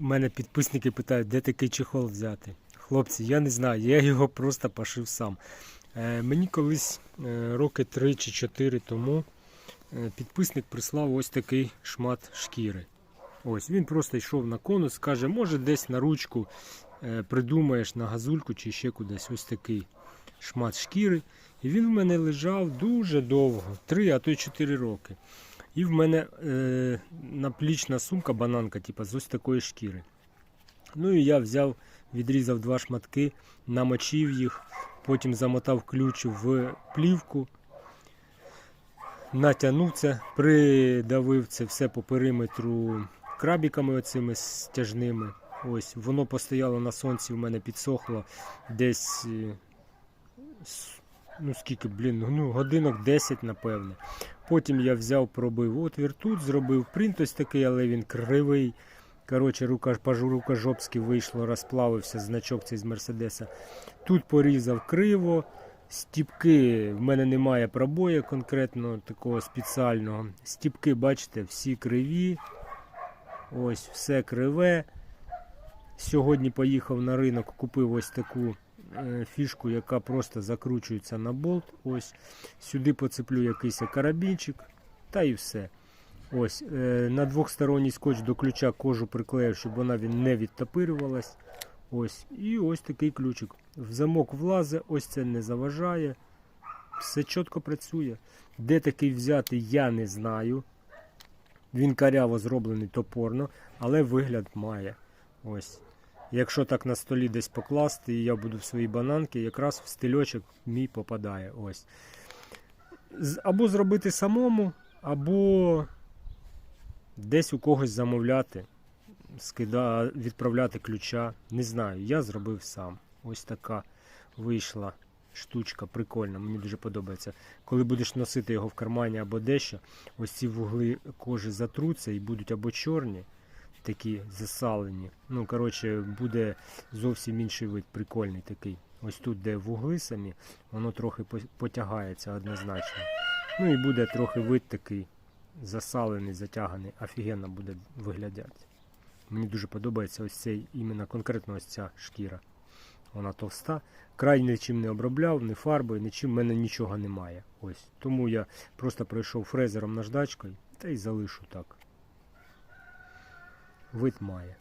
У мене підписники питають, де такий чехол взяти. Хлопці, я не знаю, я його просто пошив сам. Е, мені колись е, роки 3 чи 4 тому е, підписник прислав ось такий шмат шкіри. Ось він просто йшов на конус, каже, може десь на ручку придумаєш на газульку чи ще кудись ось такий шмат шкіри. І він в мене лежав дуже довго, 3, а то й 4 роки. І в мене е, наплічна сумка, бананка, типу, з ось такої шкіри. Ну і я взяв, відрізав два шматки, намочив їх, потім замотав ключ в плівку, натягнув це, придавив це все по периметру крабіками оцими стяжними. Ось, воно постояло на сонці, в мене підсохло десь. е, Ну скільки, блін, ну годинок 10, напевне. Потім я взяв, пробив отвір тут, зробив принт ось такий, але він кривий. Коротше, рука, пажу рукожопськи вийшло, розплавився значок цей з Мерседеса. Тут порізав криво. Стіпки, в мене немає пробою конкретно такого спеціального. Стіпки, бачите, всі криві. Ось, все криве. Сьогодні поїхав на ринок, купив ось таку фішку, яка просто закручується на болт. Ось сюди поцеплю якийсь карабінчик, та і все. Ось е, на двохсторонній скотч до ключа кожу приклеїв, щоб вона не відтопирювалась. Ось, і ось такий ключик. В замок влазить, ось це не заважає. Все чітко працює. Де такий взяти, я не знаю. Він каряво зроблений топорно, але вигляд має. Ось. Якщо так на столі десь покласти, і я буду в своїй бананки, якраз в стильочок мій попадає. Ось. Або зробити самому, або десь у когось замовляти, скида, відправляти ключа. Не знаю, я зробив сам. Ось така вийшла штучка, прикольна, мені дуже подобається. Коли будеш носити його в кармані або дещо, ось ці вугли кожи затруться і будуть або чорні, такі засалені. Ну, коротше, буде зовсім інший вид, прикольний такий. Ось тут, де вугли самі, воно трохи потягається однозначно. Ну і буде трохи вид такий засалений, затяганий, офігенно буде виглядати. Мені дуже подобається ось цей, іменно конкретно ось ця шкіра. Вона товста. Край нічим не обробляв, ні фарбою, нічим в мене нічого немає. Ось. Тому я просто пройшов фрезером наждачкою та й залишу так. Вид має.